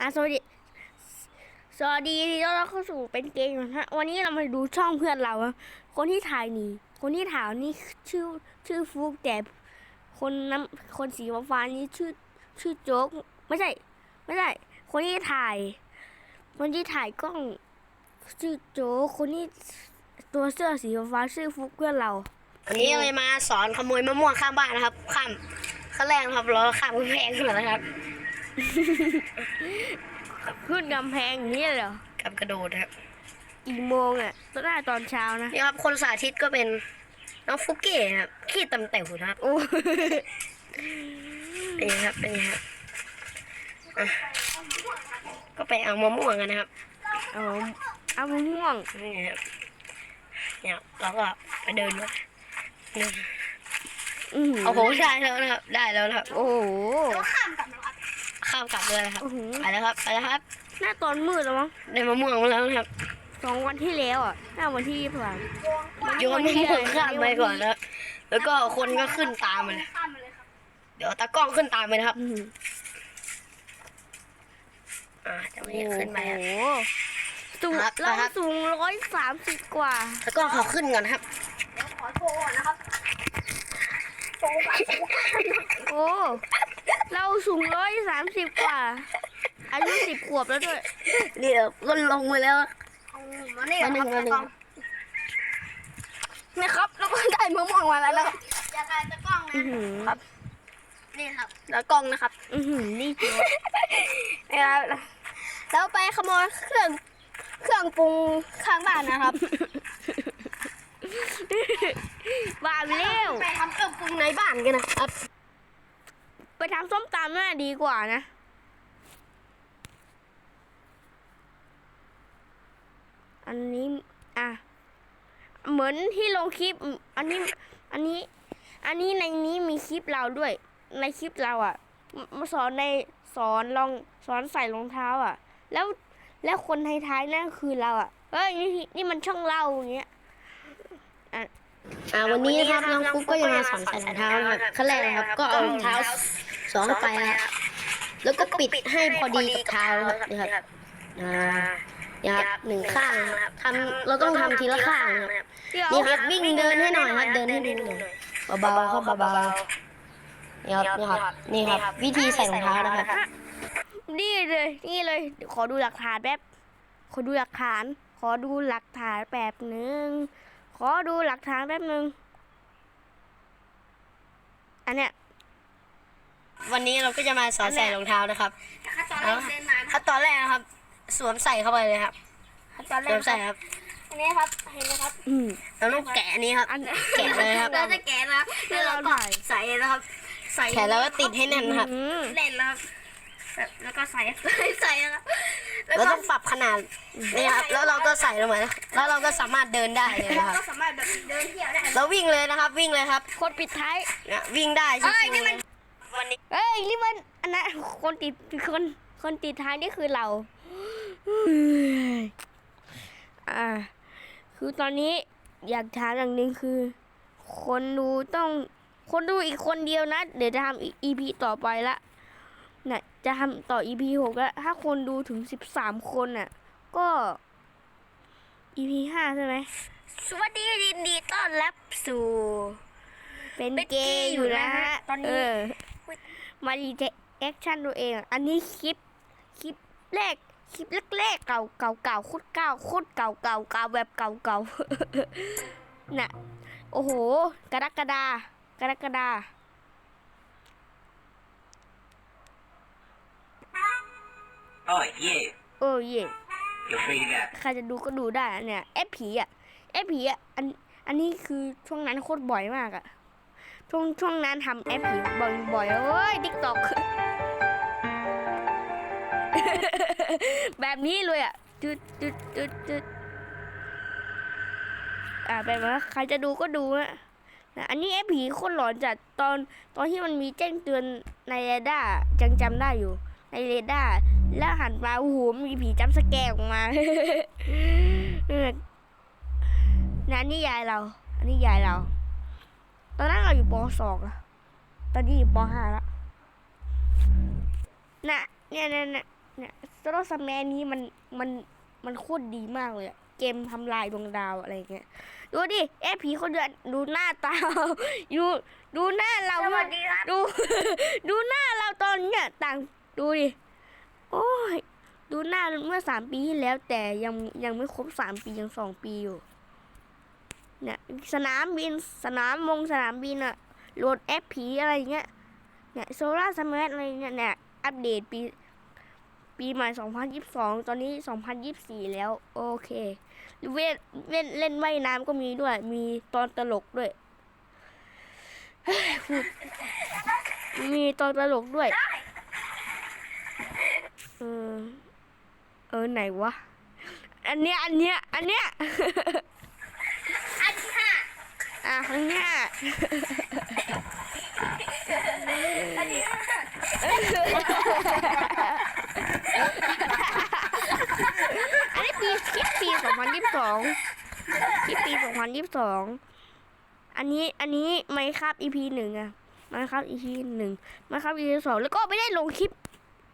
อะสวัสดีสวัสดีที่ต้อนรับเข้าสู่เป็นเกมนะฮะวันนี้เรามาดูช่องเพื่อนเราคนที่ถ่ายนี่คนที่ถ่ายนี่ชื่อชื่อฟุกแต่คนน้ำคนสีฟ้านี่ชื่อชื่อโจ๊กไม่ใช่ ไม่ใช่ คนที่ถ่าย คนที่ถ่ายกล้องชื่อโจ๊กคนที่ตัวเสื้อสีฟ้าชื่อฟุกเพื่อนเราวันนี้เลยมาสอนขโมยมะม่วงข้างบ้านนะครับ ข้ามขั้นแรกครับเราข้ามกำแพงขึ้นมานะครับ ขึ้นกำแพงอย่างนี้เลยเหรอกับกระโดดนะครับ กี่โมงอะตอนแรกตอนเช้านะนี่ครับคนสาธิตก็เป็นน้องฟุกเก้นะครับขี้ตำเต่วนะครับ โอ้เป็นไงครับ เป็นไงครับอะก็ไปเอามะม่วงกันนะครับ เอาเอามะม่วงนี่ครับเนี่ยเราก็ไปเดินมาเดินอือหือโอ้โหได้แล้วนะครับ ได้แล้วนะครับ โอ้โหข้ามกลับ ข้ามกลับเลยนะครับโอ้โหไปแล้วครับไปแล้วครับหน้าตอนมืดแล้วมั้งได้มะม่วงมาแล้วนะครับสองวันที่แล้วอะ หน้าวันที่ยี่สิบสามโยนมะม่วงข้ามไปก่อนแล้วแล้วก็คนก็ขึ้นตามมาเลยเดี๋ยวตากล้องขึ้นตามไปนะครับ อือหืออ่าจะไม่โอ้โหขึ้นไปครับสูงครับเราครับ สูงร้อยสามสิบกว่า ตากล้องขอขึ้นก่อนนะครับโอ้ เราสูงร้อยสามสิบกว่า อายุสิบขวบแล้วด้วยเดี๋ยวก็ลงไปแล้วมาหนึ่งมาหนึ่งนี่ครับแล้วก็ได้มะม่วงมาแล้วนะอย่าถ่ายตากล้องอือหือครับนี่ครับตากล้องนะครับ อือหือนี่จริงนะครับแล้วไปขโมยเครื่องเครื่องปรุงข้างบ้านนะครับบ้าไปแล้วไปทำเครื่องปรุงในบ้านกันนะครับ ไปทำส้มตำน่าดีกว่านะ อันนี้ อะ เหมือนที่ลงคลิป อันนี้ อันนี้ อันนี้ในนี้มีคลิปเราด้วย ในคลิปเราอะมมาสอนในสอนลองสอนใส่รองเท้า อะ แล้วแล้วคนท้ายๆนั่นคือเราอะเอ้ยนี่นี่มันช่องเราอย่างเงี้ยอ่าวันนี้นะครับน้องฟุ๊กก็จะมาสอนใส่รองเท้านะครับขั้นแรกนะครับก็เอารองเท้า สองเข้าไปนะครับแล้วก็ปิดให้พอดีกับเท้านะครับนี่ครับอ่านี่ครับหนึ่งข้างนะครับทำเราต้องทำทีละข้างนะครับนี่ครับวิ่งเดินให้หน่อยครับเดินให้ดูหน่อยเบาๆเข้าเบาๆนี่ครับนี่ครับนี่ครับ วิธีใส่รองเท้านะครับนี่เลยนี่เลยเดี๋ยวขอดูหลักฐานแป๊บขอดูหลักฐาน ขอดูหลักฐานแป๊บหนึ่งขอดูหลักฐานแป๊บหนึ่งอันเนี้ย วันนี้เราก็จะมาสอนใส่รองเท้านะครับขั้นตอนแรกเดินมาขั้นตอนแรกนะครับ สวมใส่เข้าไปเลยครับขั้นตอนสแรวกมใส่ครับ อันนี้ครับเห็นไหมครับอืมเราต้องแกะอันนี้ครับอันแกะเลยครับ เราจะแกะนะแล้วเราก็ใส่นะครับ ใส่แขนแล้วก็ติดให้แน่นนะครับอืมเล่นนะครับแบบแล้วก็ใส่ใส่นะครับแล้วเราก็ต้องปรับขนาดนี่ครับ แล้วเราก็ใส่ลงไปนะแล้วเราก็สามารถเดินได้เลยแล้วนะครับก็สามารถแบบเดินเที่ยวได้ เราวิ่งเลยนะครับ วิ่งเลยครับ คนปิดท้าย เนี่ยวิ่งได้ชิวๆเลย วันนี้เอ้ยนี่มันอันนั้นคนติดคนคนติดท้ายนี่คือเราอ่าคือตอนนี้อยากถามอย่างหนึ่งคือ คนดูต้องคนดูอีกคนเดียวนะ เดี๋ยวจะทำอีก EP ต่อไปละน่ะจะทำต่อ EP หกแล้วถ้าคนดูถึงสิบสามคนน่ะ ก็ EP ห้าใช่ไหมสวัสดียินดีต้อนรับสู่ เป็นเป็นเกย์อยู่นะฮะตอนนี้เออ มาดีเจแอคชั่นตัวเองอะอันนี้คลิปคลิปแรกคลิปแรกๆเก่าเก่าเก่าโคตรเก่าโคตรเก่าเก่าเก่าแบบเก่าเก่าน่ะโอ้โห กรกฎากรกฎา Oh yeah, โอ้เย่ you're free to go. ใครจะดูก็ดูได้อะเนี่ยแอปผีอะแอปผีอะอันอันนี้คือช่วงนั้นโคตรบ่อยมากอะ ช่วงช่วงนั้นทำแอปผีบ่อยๆเอ้ยทิกตอกแบบนี้เลยอะจุดจุดจุดจุดอ่าแบบว่าใครจะดูก็ดูนะนะอันนี้แอปผีโคตรหลอนจัดตอนตอนที่มันมีแจ้งเตือนในเรดาร์จังจำได้อยู่ ในเรดาร์แล้วหันมาโอ้โหมีผีจัมป์สแกออกมาเนะอันนี้ยายเรา อันนี้ยายเรา ตอนนั้นเราอยู่ปสองอะตอนนี้อยู่ปห้าแล้วน่ะเนี่ยเนี่ยเนี่ยเนี่ยโซโลสแมนนี้มันมันมันโคตรดีมากเลยอะเกมทำลายดวงดาวอะไรเงี้ยดูดิเอ๊ะผีคนเดือนดูหน้าตาดูดูหน้าเราสวัสดีครับดู ดูหน้าเราตอนเนี้ยต่างดูดิโอ้ยดูหน้าเมื่อสามปีที่แล้วแต่ยังยังไม่ครบสามปียังสองปีอยู่ เนี่ยสนามบินสนามมงสนามบินอะโหลดแอปผีอะไรเงี้ยเนี่ยโซล่าสมาร์ทอะไรเนี่ยเนี่ยอัปเดตปีปีใหม่ 2022 ตอนนี้ 2024 แล้ว โอเคเล่นเล่นเล่นว่ายน้ำก็มีด้วย มีตอนตลกด้วย มีตอนตลกด้วย เออ เออ ไหนวะ อันเนี้ย อันเนี้ย อันเนี้ย อะข้างเนี้อันที่ห้าอันนี้ปีคลิปปีสองพันยี่สิบสองคลิปปีสองพันยี่สิบสองอันนี้อันนี้ไม่ครับ EP หนึ่งอะไม่ครับ EP หนึ่งไม่ครับ EP สองแล้วก็ไม่ได้ลงคลิป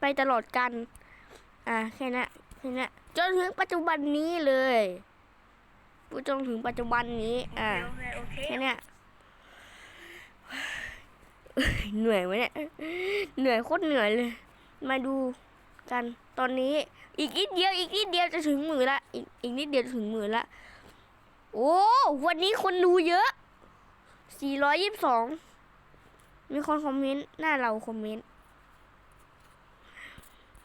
ไปตลอดกัน อ่าแค่นั้นแค่นั้นจนถึงปัจจุบันนี้เลย พูดจนถึงปัจจุบันนี้ อ่าโอเคแค่เนี้ยเหนื่อยไหมเนี่ย เหนื่อยโคตรเหนื่อยเลย มาดูกันตอนนี้ อีกนิดเดียว อีกนิดเดียวจะถึงหมื่นละอีกอีกนิดเดียวจะถึงหมื่นละ โอ้วันนี้คนดูเยอะ 422 มีคนคอมเมนต์หน้าเราคอมเมนต์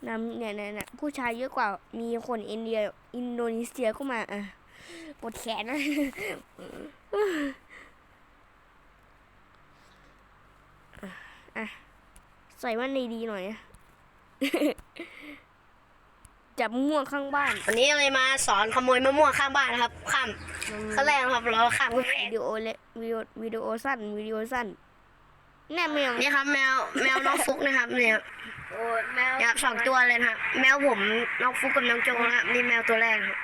นะเนี่ยเนี่ยเนี่ยผู้ชายเยอะกว่ามีคนอินเดีย อินโดนีเซียก็มาอะ ปวดแขนนะอะใส่แว่นดีๆหน่อยนะจับม่วงข้างบ้าน วันนี้เลยมาสอนขโมยมะม่วงข้างบ้านนะครับข้ามขั้นแรกนะครับเราข้ามขึ้นไปวิดีโอเล็กวิดีโอวิดีโอสั้นวิดีโอสั้นแน่แมวนี่ครับ แมวแมวน้องฟุกนะครับเนี่ยโอ้แมวเนี่ยครับสองตัวเลยนะครับแมวผมน้องฟุกกับน้องโจนะครับนี่แมวตัวแรกครับ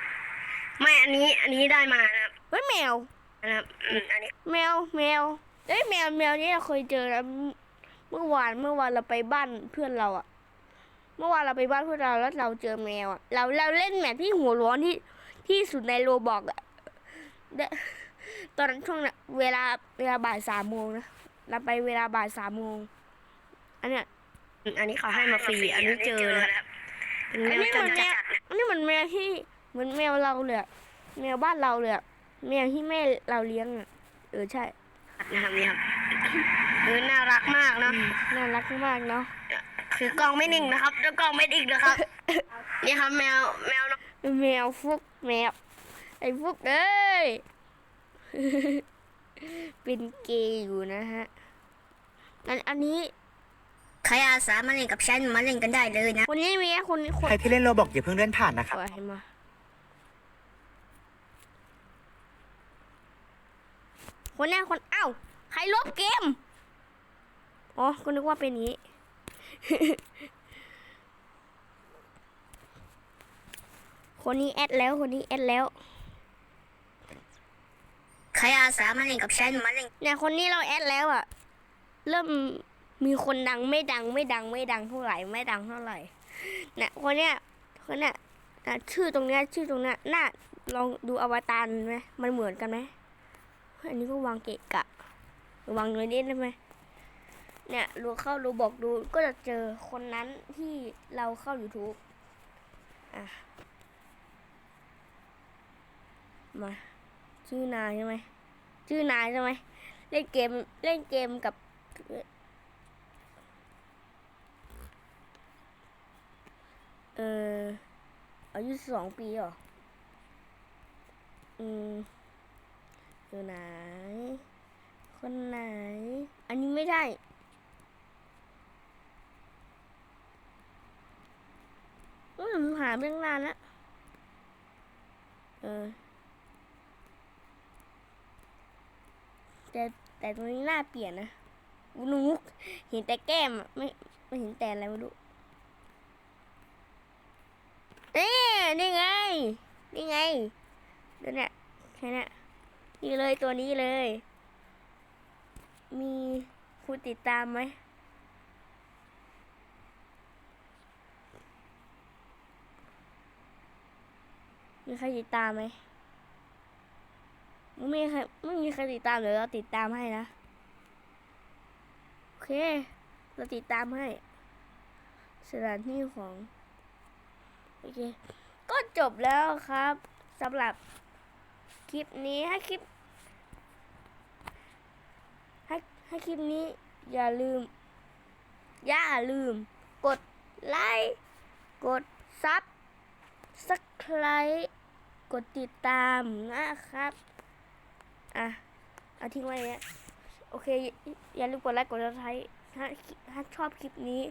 ไม่อันนี้อันนี้ได้มานะครับเฮ้ยแมว นะครับอืมอันนี้แมวแมวเอ้ยแมวแมวนี่เราเคยเจอแล้วเมื่อวานเมื่อวานเราไปบ้านเพื่อนเราอะเมื่อวานเราไปบ้านเพื่อนเราแล้วเราเจอแมวอะเราเราเล่นแมทที่หัวร้อนที่ที่สุดในโรบอกอะเดะตอนนั้นช่วงน่ะเวลาเวลาบ่ายสามโมงนะเราไปเวลาบ่ายสามโมงอันเนี้ยอันนี้เขาให้มาฟรีอันนี้เจอนะครับเป็นแมวจรจัดนะอันนี้เหมือนแมวที่เห มือนแมวเราเลยอะแมวบ้านเราเลยอะแมวที่แม่เราเลี้ยงอะเออใช่นะครับนี่ครับคือน่ารักมากเนาะน่ารักมากเนาะคือกล้องไม่นิ่งนะครับแล้วกล้องไม่ดิ่งนะครับนี่ครับแมวแมวน้องแมวฟุกแมวไอ้ฟุกเอ้ยเป็นเกย์อยู่นะฮะอันอันนี้ใครอาสามาเล่นกับฉันมาเล่นกันได้เลยนะคนนี้มีคนคนใครที่เล่นโรบอกอย่าเพิ่งเลื่อนผ่านนะครับ เอาให้มา คนเนี้ยคนเอ้าใครลบเกม อ๋อ ก็นึกว่าเป็นอย่างนี้ คนนี้แอดแล้ว คนนี้แอดแล้ว ใครอาสามาเล่นกับฉันมาเล่นเนี่ยคนนี้เราแอดแล้วอะเริ่มมีคนดังไม่ดังไม่ดังไม่ดังเท่าไหร่ไม่ดังเท่าไหร่เนี่ยคนเนี้ยคนเนี้ยอะชื่อตรงเนี้ยชื่อตรงเนี้ยน่าลองดูอวตารไหมมันเหมือนกันไหมเฮ้ย อันนี้ก็วางเกะกะ วางหน่อยนิดได้ไหมเนี่ยดูเข้าดูบอกดูก็จะเจอคนนั้นที่เราเข้า YouTube อะ มา ชื่อนายใช่ไหม ชื่อนายใช่ไหม เล่นเกม เล่นเกมกับ เอออายุสองปีเหรอ อืม อยู่ไหน คนไหน อันนี้ไม่ได้อืมหาเรื่องนานล้วเออ แต่แต่ตรงนี้หน่าเปลี่ยนนะหนูเห็นแต่แก้มอะไม่ไม่เห็นแต่อะไรไม่รู้เอ๊ะนี่ไง นี่ไงเดี๋ยวเนี่ยแค่นี้ นี่เลยตัวนี้เลย มีคุณติดตามไหมมีใครติดตามไหมไม่มีใครไม่มีใครติดตามเดี๋ยวเราติดตามให้นะ โอเค เราติดตามให้ สถานที่ของ โอเค ก็จบแล้วครับสำหรับ คลิปนี้ให้คลิปให้ให้คลิปนี้อย่าลืม อย่าลืม กดไลค์กดซับสไครกดติดตามนะครับ อะเอาทิ้งไว้เนี่ยโอเค อย่าลืมกดไลค์กดซับสไครถ้าถ้าชอบคลิปนี้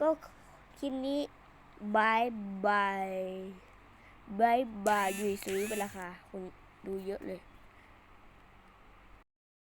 ก็คลิปนี้บายบายบายบายอยู่ซื้อไปราคาคน ดูเยอะเลย